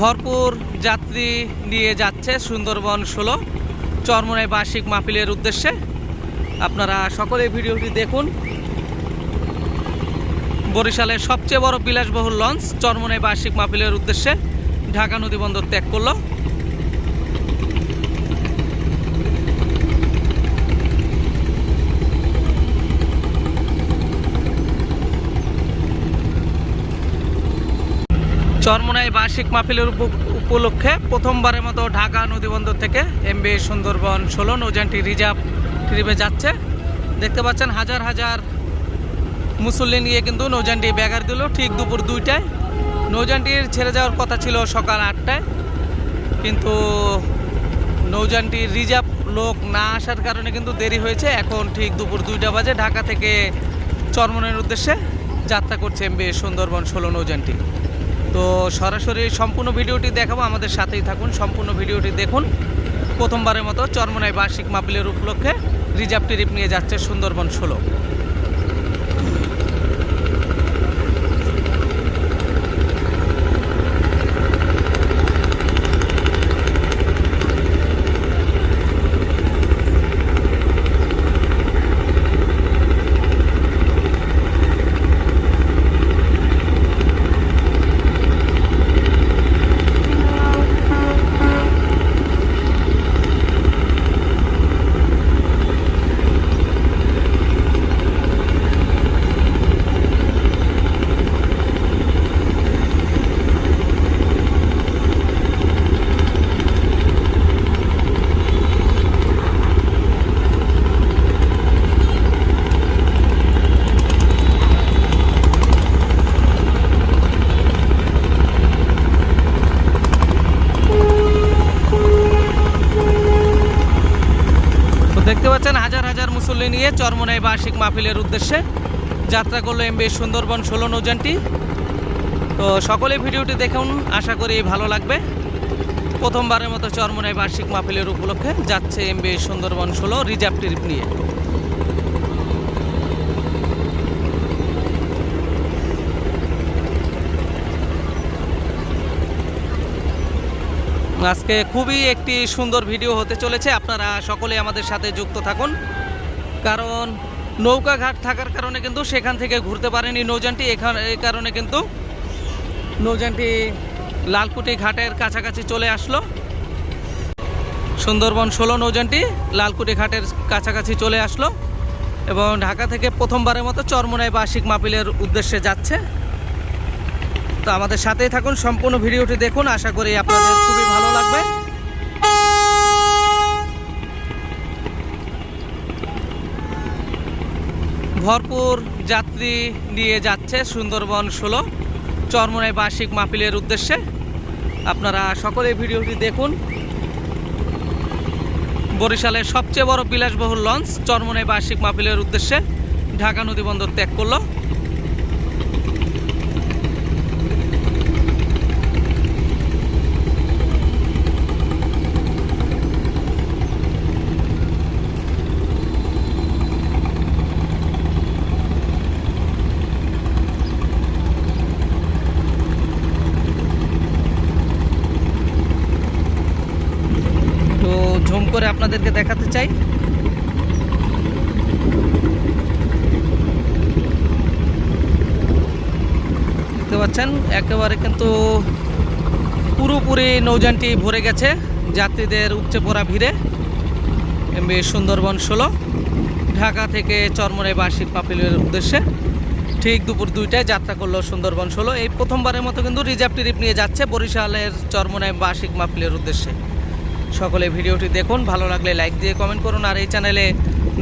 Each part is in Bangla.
ভরপুর যাত্রী নিয়ে যাচ্ছে সুন্দরবন ষোলো চরমনাই বার্ষিক মাহফিলের উদ্দেশ্যে। আপনারা সকলে ভিডিওটি দেখুন। বরিশালের সবচেয়ে বড় বিলাসবহুল লঞ্চ চরমনাই বার্ষিক মাহফিলের উদ্দেশ্যে ঢাকা নদী বন্দর ত্যাগ করল। চরমনাই বার্ষিক মাহফিলের উপ- উপলক্ষে প্রথমবারের মতো ঢাকা নদীবন্দর থেকে এমবি সুন্দরবন ষোলো নৌযানটি রিজার্ভ ট্রিপে যাচ্ছে। দেখতে পাচ্ছেন হাজার হাজার মুসল্লি নিয়ে কিন্তু নৌযানটি ব্যাগার দিল ঠিক দুপুর দুইটায়। নৌযানটির ছেড়ে যাওয়ার কথা ছিল সকাল আটটায়। কিন্তু নৌযানটির রিজার্ভ লোক না আসার কারণে কিন্তু দেরি হয়েছে। এখন ঠিক দুপুর দুইটা বাজে ঢাকা থেকে চরমনের উদ্দেশ্যে যাত্রা করছে এমবি সুন্দরবন ষোলো নৌযানটি। তো সরাসরি সম্পূর্ণ ভিডিওটি দেখাবো, আমাদের সাথেই থাকুন, সম্পূর্ণ ভিডিওটি দেখুন। প্রথমবারের মতো চরমনায় বার্ষিক মাহফিলের উপলক্ষে রিজার্ভ ট্রিপ নিয়ে যাচ্ছে সুন্দরবন ষোলো তো দেখতে পাচ্ছেন হাজার মুসল্লি নিয়ে চরমনাই বার্ষিক মাহফিলের উদ্দেশ্যে যাত্রা করল এমবি সুন্দরবন ষোলো নৌযানটি। তো সকলে ভিডিওটি দেখুন, আশা করি ভালো লাগবে। প্রথমবারের মতো চরমনাই বার্ষিক মাহফিলের উপলক্ষে যাচ্ছে এমবি সুন্দরবন ষোলো রিজার্ভ ট্রিপ নিয়ে। আজকে খুবই একটি সুন্দর ভিডিও হতে চলেছে। আপনারা সকলে আমাদের সাথে যুক্ত থাকুন। কারণ নৌকা ঘাট থাকার কারণে কিন্তু সেখান থেকে ঘুরতে পারেনি নৌযানটি। এখানে এই কারণে কিন্তু নৌযানটি লালকুটি ঘাটের কাছাকাছি চলে আসলো। সুন্দরবন ষোলো নৌযানটি লালকুটি ঘাটের কাছাকাছি চলে আসলো এবং ঢাকা থেকে প্রথমবারের মতো চরমনাই বার্ষিক মাপিলের উদ্দেশ্যে যাচ্ছে। তো আমাদের সাথেই থাকুন, সম্পূর্ণ ভিডিওটি দেখুন। আশা করি আপনাদের খুবই ভালো লাগবে। ভরপুর যাত্রী নিয়ে যাচ্ছে সুন্দরবন ষোলো চরমনায় বার্ষিক মাহফিলের উদ্দেশ্যে। আপনারা সকলে ভিডিওটি দেখুন। বরিশালের সবচেয়ে বড় বিলাসবহুল লঞ্চ চরমনায় বার্ষিক মাহফিলের উদ্দেশ্যে ঢাকা নদী বন্দর ত্যাগ করল তো ঝুম করে আপনাদেরকে দেখাতে চাই। দেখতে পাচ্ছেন, একেবারে কিন্তু পুরোপুরি নৌযানটি ভরে গেছে। যাত্রীদের উপচে পড়া ভিড়ে। এমবি সুন্দরবন ষোলো, ঢাকা থেকে চরমনাই বার্ষিক পাপিলের উদ্দেশ্যে ঠিক দুপুর দুইটায় যাত্রা করল সুন্দরবন ষোলো। এই প্রথমবারের মতো কিন্তু রিজার্ভ ট্রিপ নিয়ে যাচ্ছে বরিশালের চরমনাই বার্ষিক মাহফিলের উদ্দেশ্যে। সকলে ভিডিওটি দেখুন। ভালো লাগলে লাইক দিয়ে কমেন্ট করুন। আর এই চ্যানেলে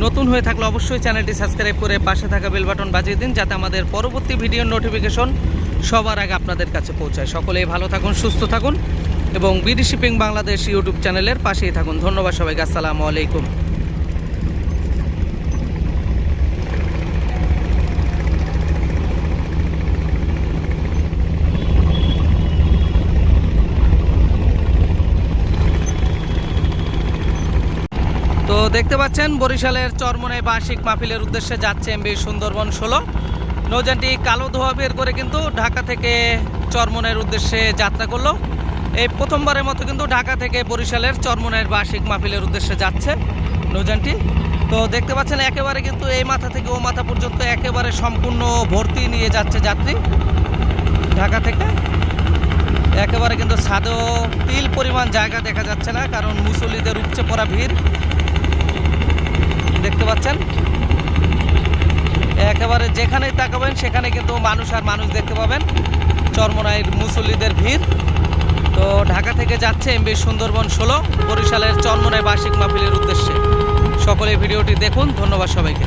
নতুন হয়ে থাকলে অবশ্যই চ্যানেলটি সাবস্ক্রাইব করে পাশে থাকা বেল বাটন বাজিয়ে দিন, যাতে আমাদের পরবর্তী ভিডিওর নোটিফিকেশন সবার আগে আপনাদের কাছে পৌঁছায়। সকলেই ভালো থাকুন, সুস্থ থাকুন এবং বিডি শিপিং বাংলাদেশ ইউটিউব চ্যানেলের পাশেই থাকুন। ধন্যবাদ সবাইকে। আসসালামু আলাইকুম। দেখতে পাচ্ছেন, বরিশালের চরমনে বার্ষিক মাহফিলের উদ্দেশ্যে যাচ্ছে এমবি সুন্দরবন ষোলো। নৌযানটি কালো ধোয়া বের করে কিন্তু ঢাকা থেকে চরমনের উদ্দেশ্যে যাত্রা করল। এই প্রথমবারের মতো কিন্তু ঢাকা থেকে বরিশালের চরমনের বার্ষিক মাহফিলের উদ্দেশ্যে যাচ্ছে নৌযানটি। তো দেখতে পাচ্ছেন, একেবারে কিন্তু এই মাথা থেকে ও মাথা পর্যন্ত একেবারে সম্পূর্ণ ভর্তি নিয়ে যাচ্ছে যাত্রী ঢাকা থেকে। একেবারে কিন্তু সাদও তিল পরিমাণ জায়গা দেখা যাচ্ছে না, কারণ মুসল্লিদের উপচে পড়া ভিড়। দেখতে পাচ্ছেন? একেবারে যেখানেই তাকাবেন, সেখানে কিন্তু মানুষ আর মানুষ দেখতে পাবেন। চরমনাইয়ের মুসল্লিদের ভিড়। তো ঢাকা থেকে যাচ্ছে এমবি সুন্দরবন ষোলো, বরিশালের চরমনাই বার্ষিক মাহফিলের উদ্দেশ্যে। সকলে ভিডিওটি দেখুন। ধন্যবাদ সবাইকে।